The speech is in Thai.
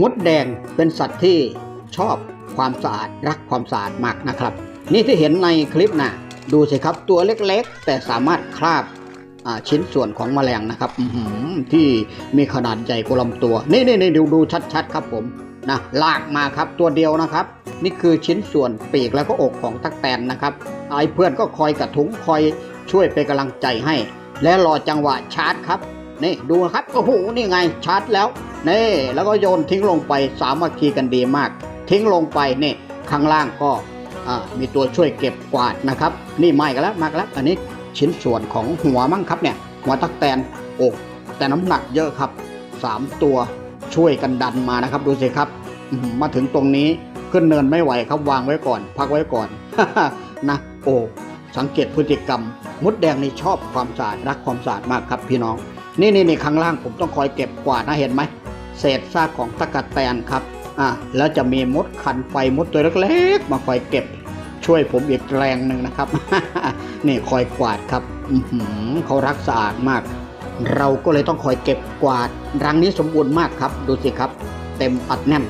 มดแดงเป็นสัตว์ที่ชอบความสะอาดรักความสะอาดมากนะครับ นี่ที่เห็นในคลิปนะดูสิครับตัวเล็กๆ แต่สามารถคราบาชิ้นส่วนของแมลงนะครับที่มีขนาดใหญ่กว่าลำตัว นี่นี่นี่ดูดูชัดๆ ครับผมนะลากมาครับตัวเดียวนะครับ นี่คือชิ้นส่วนปีกแล้วก็อกของตักแตนนะครับไอ้เพื่อนก็คอยกระทุ้งคอยช่วยเป็นกำลังใจให้ และรอจังหวะชาร์จครับ นี่ดูนะครับโอ้โหนี่ไงชาร์จแล้ว นี่แล้วก็โยนทิ้งลงไปสามัคคีกันดีมาก ทิ้งลงไปนี่ข้างล่างก็มีตัวช่วยเก็บกวาดนะครับ นี่ไม่กันแล้วมากแล้วอันนี้ชิ้นส่วนของหัวมั้งครับเนี่ยหัวตักแตนอกแต่น้ำหนักเยอะครับสามตัวช่วยกันดันมานะครับ ดูสิครับ มาถึงตรงนี้ขึ้นเนินไม่ไหวครับวางไว้ก่อน พักไว้ก่อนนะโอ้สังเกตพฤติกรรมมดแดงนี่ชอบความสะอาดรักความสะอาดมากครับพี่น้อง นี่นี่นี่ข้างล่างผมต้องคอยเก็บกวาดนะเห็นไหม เศษซากของตะกัดแตนครับอะแล้วจะมีมดคันไฟมดตัวเล็กๆมาคอยเก็บช่วยผมอีกแรงหนึ่งนะครับ นี่คอยกวาดครับอืเขารักสะอาดมาก เราก็เลยต้องคอยเก็บกวาด รังนี้สมบูรณ์มากครับ ดูสิครับ เต็มอัดแน่น